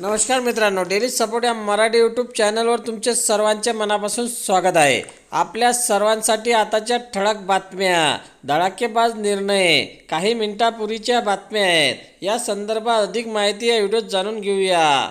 नमस्कार मित्रांनो daily support या मराठी यूट्यूब चॅनलवर तुमचे सर्वांचे मनापासून स्वागत आहे. आपल्या सर्वांसाठी आताच्या ठळक बातम्या धडाकेबाज निर्णय काही मिनिटापूर्वीच्या बातम्या आहेत. या संदर्भात अधिक माहिती या व्हिडिओत जाणून घेऊया.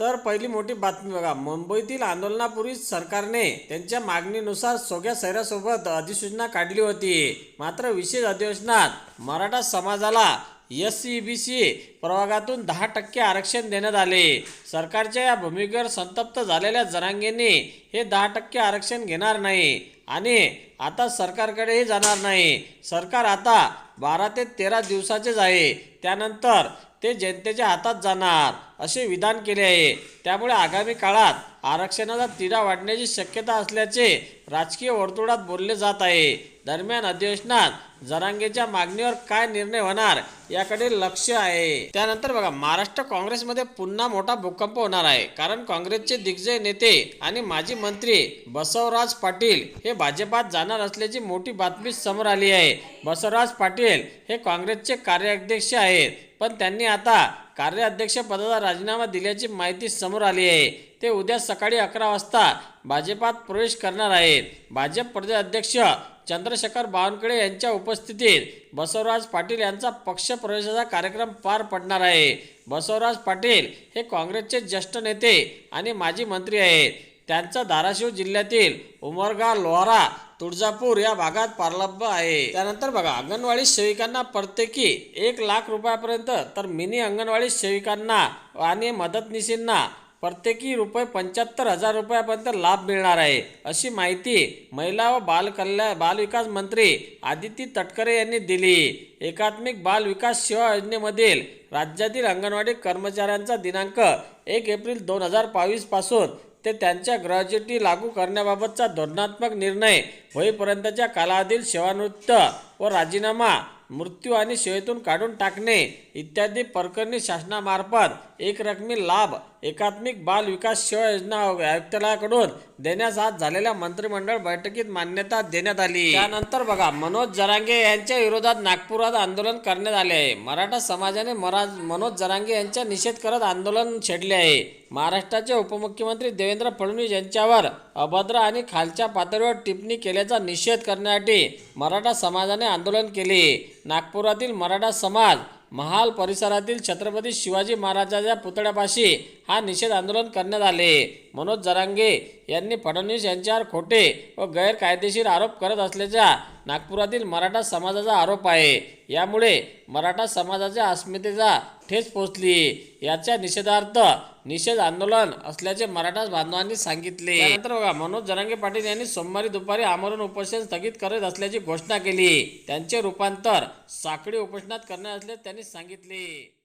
तर पहिली मोठी बातमी बघा. मुंबईतील आंदोलनापूर्वी सरकारने त्यांच्या मागणीनुसार सगळ्या सैऱ्यासोबत अधिसूचना काढली होती. मात्र विशेष अधिवेशनात मराठा समाजाला एस सी बी सी प्रभागातून दहा टक्के आरक्षण देण्यात आले. सरकारच्या या भूमिकेवर संतप्त झालेल्या जरांगेंनी हे दहा टक्के आरक्षण घेणार नाही. आणि आता सरकारकडेही जाणार नाही. सरकार आता बारा ते तेरा दिवसाचेच आहे. त्यानंतर ते जनतेच्या हातात जाणार असे विधान केले आहे. त्यामुळे आगामी काळात आरक्षणाचा तिढा वाढण्याची शक्यता असल्याचे राजकीय वर्तुळात बोलले जात आहे. दरम्यान अधिवेशनात जरांगेच्या मागणीवर काय निर्णय होणार याकडे लक्ष आहे. त्यानंतर बघा महाराष्ट्र काँग्रेसमध्ये पुन्हा मोठा भूकंप होणार आहे. कारण काँग्रेसचे दिग्गज नेते आणि माजी मंत्री बसवराज पाटील हे भाजपात जाणार असल्याची मोठी बातमी समोर आली आहे. बसवराज पाटील हे काँग्रेसचे कार्याध्यक्ष आहेत पण त्यांनी आता कार्याध्यक्ष पदाचा राजीनामा दिल्याची माहिती समोर आली आहे. ते उद्या सकाळी अकरा वाजता भाजपात प्रवेश करणार आहेत. भाजप प्रदेशाध्यक्ष चंद्रशेखर बावनकुळे यांच्या उपस्थितीत बसवराज पाटील यांचा पक्षप्रवेशाचा कार्यक्रम पार पडणार आहे. बसवराज पाटील हे काँग्रेसचे ज्येष्ठ नेते आणि माजी मंत्री आहेत. त्यांचा धाराशिव जिल्ह्यातील उमरगा लोहारा तुळजापूर या भागात प्रारंभ आहे. त्यानंतर बघा अंगणवाडी सेविकांना प्रत्येकी एक लाख रुपयापर्यंत तर मिनी अंगणवाडी सेविकांना आणि मदतनिशींना प्रत्येकी रुपये पंच्याहत्तर हजार रुपयापर्यंत लाभ मिळणार आहे. अशी माहिती महिला व बालकल्याण बालविकास मंत्री आदिती तटकरे यांनी दिली. एकात्मिक बाल विकास सेवा योजनेमधील राज्यातील अंगणवाडी कर्मचाऱ्यांचा दिनांक एक एप्रिल दोन हजार बावीसपासून ते त्यांच्या ग्रॅज्युटी लागू करण्याबाबतचा धोरणात्मक निर्णय होईपर्यंतच्या कालावधीत सेवानिवृत्त व राजीनामा मृत्यू आणि सेवेतून काढून टाकणे इत्यादी प्रकरणी शासनामार्फत एकरकमी लाभ एकात्मिक बाल विकास सेवा योजना आयुक्तालयाकडून देण्यास आज झालेल्या मंत्रिमंडळ बैठकीत मान्यता देण्यात आली. त्यानंतर बघा मनोज जरांगे यांच्या विरोधात नागपुरात आंदोलन करण्यात आले आहे. मराठा समाजाने मरा मनोज जरांगे यांचा निषेध करत आंदोलन छेडले आहे. महाराष्ट्राचे उपमुख्यमंत्री देवेंद्र फडणवीस यांच्यावर अभद्र आणि खालच्या पातळीवर टिप्पणी केल्याचा निषेध करण्यासाठी मराठा समाजाने आंदोलन केले. नागपुरातील मराठा समाज महाल परिसरातील छत्रपती शिवाजी महाराजांच्या पुतळ्यापाशी हा निषेध आंदोलन करण्यात आले. मनोज जरांगे यांनी फडणवीस यांच्यावर खोटे व गैरकायदेशीर आरोप करत असल्याचा नागपुरातील मराठा समाजाचा आरोप आहे. यामुळे मराठा समाजाच्या अस्मितेचा ठेच पोचली. याच्या निषेधार्थ निषेध आंदोलन असल्याचे मराठा बांधवांनी सांगितले. त्यानंतर बघा मनोज जरांगे पाटील यांनी सोमवारी दुपारी आमरण उपोषण स्थगित करत असल्याची घोषणा केली. त्यांचे रूपांतर साखळी उपोषणात करणार असल्याचे त्यांनी सांगितले.